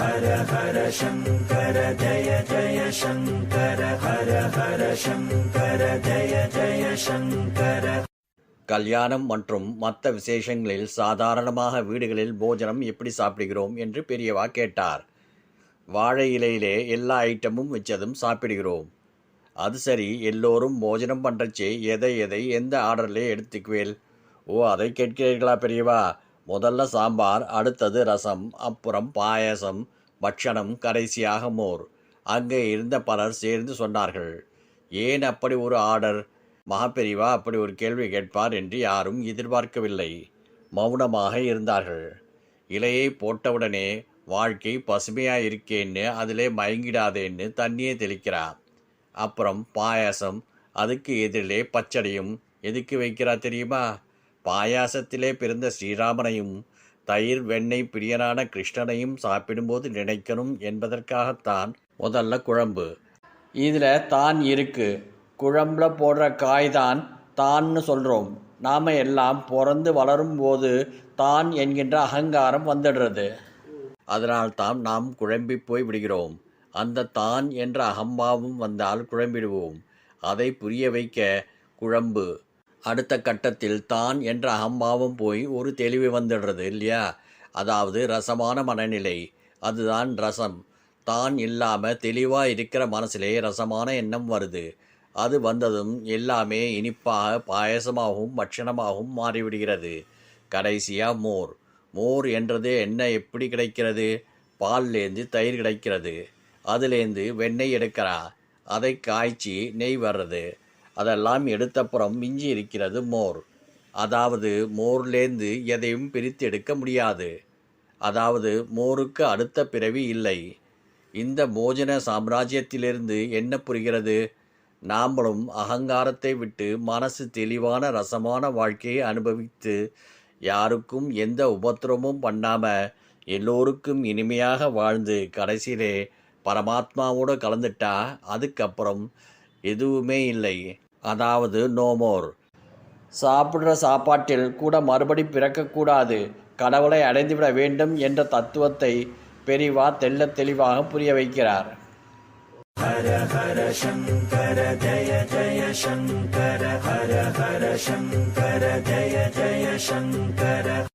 ஹர ஹர சங்கர ஜய ஜய சங்கர ஹர ஹர சங்கர ஜய ஜய சங்கர. கல்யாணம் மற்றும் மற்ற விசேஷங்களில் சாதாரணமாக வீடுகளில் போஜனம் எப்படி சாப்பிடுகிறோம் என்று பெரியவா கேட்டார். வாழை இலையிலே எல்லா ஐட்டமும் வச்சதும் சாப்பிடுகிறோம். அது சரி எல்லோரும் போஜனம் பண்ணுறச்சே எதை எதை எந்த ஆர்டர்லேயே எடுத்துக்குவேல்? ஓ அதை கேட்கிறீர்களா பெரியவா? முதல்ல சாம்பார் அடுத்தது ரசம் அப்புறம் பாயசம் பட்சணம் கடைசியாக மோர். அங்கே இருந்த பலர் சேர்ந்து சொன்னார்கள் ஏன் அப்படி ஒரு ஆர்டர்? மகாபெரிவா அப்படி ஒரு கேள்வி கேட்பார் என்று யாரும் எதிர்பார்க்கவில்லை. மௌனமாக இருந்தார்கள். இலையை போட்டவுடனே வாழ்க்கை பசுமையாக இருக்கேன்னு அதிலே மயங்கிடாதேன்னு தண்ணியே தெளிக்கிறார். அப்புறம் பாயாசம் அதுக்கு எதிரிலே பச்சடியும் எதுக்கு வைக்கிறா தெரியுமா? பாயாசத்திலே பிறந்த ஸ்ரீராமனையும் தயிர் வெண்ணெய் பிரியனான கிருஷ்ணனையும் சாப்பிடும்போது நினைக்கணும் என்பதற்காகத்தான் முதல்ல குழம்பு. இதில் தான் இருக்கு. குழம்புல போடுற காய் தான் தான்னு சொல்கிறோம் நாம் எல்லாம் பிறந்து வளரும் போது தான் என்கின்ற அகங்காரம் வந்துடுறது. அதனால்தான் நாம் குழம்பி போய் விடுகிறோம். அந்த தான் என்ற அகம்பாவம் வந்தால் குழம்பிடுவோம். அதை புரிய வைக்க குழம்பு. அடுத்த கட்டத்தில் தான் என்ற அகம்பாவம் போய் ஒரு தெளிவு வந்துடுறது இல்லையா? அதாவது ரசமான மனநிலை. அதுதான் ரசம். தான் இல்லாமல் தெளிவாக இருக்கிற மனசிலே ரசமான எண்ணம் வருது. அது வந்ததும் எல்லாமே இனிப்பாக பாயசமாகவும் பட்சணமாகவும் மாறிவிடுகிறது. கடைசியாக மோர். மோர் என்றது என்ன எப்படி கிடைக்கிறது? பால்லேருந்து தயிர் கிடைக்கிறது. அதுலேருந்து வெண்ணெய் எடுக்கிறா. அதை காய்ச்சி நெய் வர்றது. அதெல்லாம் எடுத்தப்புறம் மிஞ்சி இருக்கிறது மோர். அதாவது மோர்லேருந்து எதையும் பிரித்து எடுக்க முடியாது. அதாவது மோருக்கு அடுத்த பிறவி இல்லை. இந்த போஜன சாம்ராஜ்யத்திலிருந்து என்ன புரிகிறது? நாமளும் அகங்காரத்தை விட்டு மனசு தெளிவான ரசமான வாழ்க்கையை அனுபவித்து யாருக்கும் எந்த உபத்திரமும் பண்ணாமல் எல்லோருக்கும் இனிமையாக வாழ்ந்து கடைசியிலே பரமாத்மாவோடு கலந்துட்டா அதுக்கப்புறம் எதுவுமே இல்லை. அதாவது நோமோர் சாப்பிட்ற சாப்பாட்டில் கூட மறுபடி பிறக்கக்கூடாது. கடவுளை அடைந்துவிட வேண்டும் என்ற தத்துவத்தை பெரிவா தெள்ளத் தெளிவாக புரிய வைக்கிறார். ஹர ஹர சங்கர ஜய ஜய சங்கர ஹர ஹர சங்கர ஜய ஜய சங்கர.